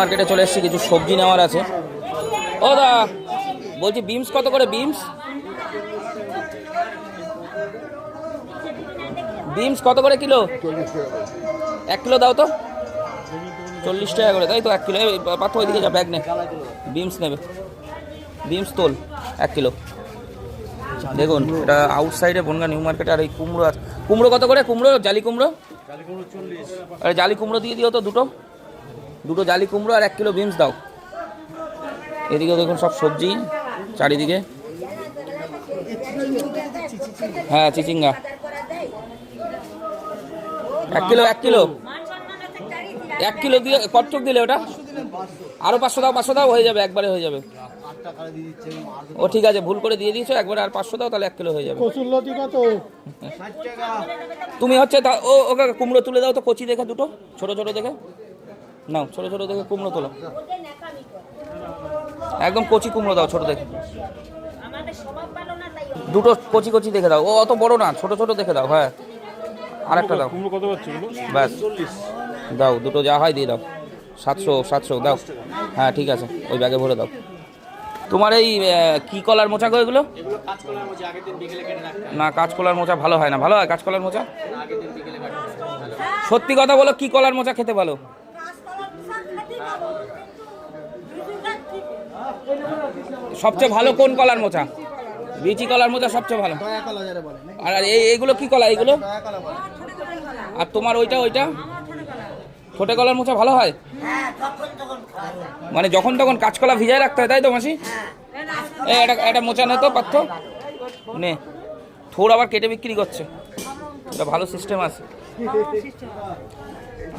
মার্কেটে চলে এসেছি কিছু সবজি নেওয়ার আছে। ও দা বলছি বিমস কত করে বিমস? বিমস কত করে কিলো? এক কিলো দাও তো। চল্লিশ টাকা করে তাই তো এক কিলো। পাথর ওইদিকে যা ব্যাগ নে। বিমস নেবে। বিমস তোল এক কিলো। দেখুন এটা আউটসাইডে বনগা নিউ মার্কেটে আর এই কুমড়ো আছে। কুমড়ো কত করে কুমড়ো? জালি কুমড়ো? আরে জালি কুমড়ো দিয়ে দিও তো দুটো। দুটো জালি কুমড়ো আর এক কিলো বিমস দাও। এদিকে দেখুন সব সবজি চারিদিকে। হ্যাঁ চিচিঙ্গা। এক কিলো এক কিলো। এক কিলো দিয়ে কটচক দিলে ওটা? আরও পাঁচশো দাও পাঁচশো দাও হয়ে যাবে একবারে হয়ে যাবে। ও ঠিক আছে ভুল করে দিয়ে দিয়েছ একবারে আর পাঁচশো দাও তাহলে এক কিলো হয়ে যাবে। তুমি হচ্ছে ও ওকে কুমড়ো তুলে দাও তো কচি দেখে দুটো ছোট ছোট দেখে। নাও ছোট ছোট দেখে কুমড়ো তোলো। একদম কচি কুমড়ো দাও ছোট দেখে। দুটো কচি কচি দেখে দাও। ও অত বড় না ছোট ছোট দেখে দাও হ্যাঁ। আরেকটা দাও। কুমড়ো কত পাচ্ছ ব্যাস। দাও দুটো যা হয় দিয়ে দাও। সাতশো সাতশো দাও। হ্যাঁ ঠিক আছে ওই ব্যাগে ভরে দাও। তোমার এই কি কলার মোচা গো এগুলো? না কাঁচকলার মোচা ভালো হয় না। ভালো হয় কাঁচকলার মোচা? সত্যি কথা বলো কি কলার মোচা খেতে ভালো? সবচেয়ে ভালো কোন কলার মোচা? বিচি কলার মোচা সবচেয়ে ভালো। আর আর এই এইগুলো কি কলা? এইগুলো? আর তোমার ওইটা ওইটা? ছোটে কলার মোচা ভালো হয়? মানে যখন তখন কাঁচকলা ভিজায় রাখতে হয় তাই তো মাসি? এই একটা একটা মোচা নে তো পার্থ নে। থোড় আবার কেটে বিক্রি করছে। এটা ভালো সিস্টেম আছে।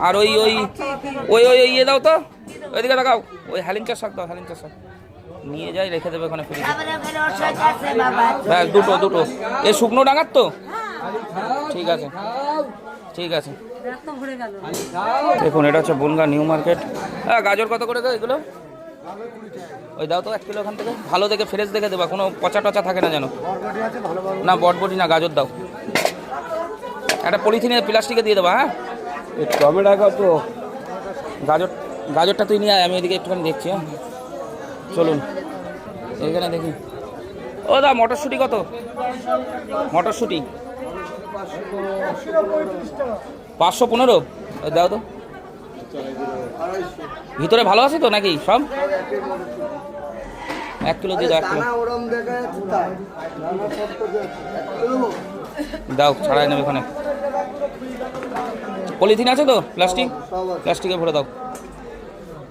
আর ওই ওই ওই ওই ইয়ে দাও তো। ওইদিকে দেখাও ওই হ্যালিঞ্চার শাক দাও হ্যালিঞ্চার শাক নিয়ে যাই রেখে দেবে ওখানে ফ্রিজে। ব্যাস দুটো দুটো। এ শুকনো ডাঙার তো? ঠিক আছে। ঠিক আছে। দেখুন এটা হচ্ছে বনগা নিউ মার্কেট। হ্যাঁ গাজর কত করে গো এগুলো? ওই দাও তো এক কিলো ওখান থেকে। ভালো দেখে ফ্রেশ দেখে দেবা কোনো পচা টচা থাকে না যেন। না বটবটি না গাজর দাও। একটা পলিথিনে প্লাস্টিকে দিয়ে দেবা হ্যাঁ? টমেটো কত গাজর গাজরটা তুই নিয়ে আয়, আমি এদিকে একটুখানি দেখছি হ্যাঁ। চলুন। এখানে দেখি। ও দা, মটরশুঁটি কত? মটরশুঁটি। পাঁচশো পনেরো? দাও তো। ভিতরে ভালো আছে তো নাকি সব? এক কিলো দিয়ে দাও, এক কিলো। দাও, ছাড়াই নেবে ওখানে পলিথিন আছে তো, প্লাস্টিক? প্লাস্টিকে ভরে দাও।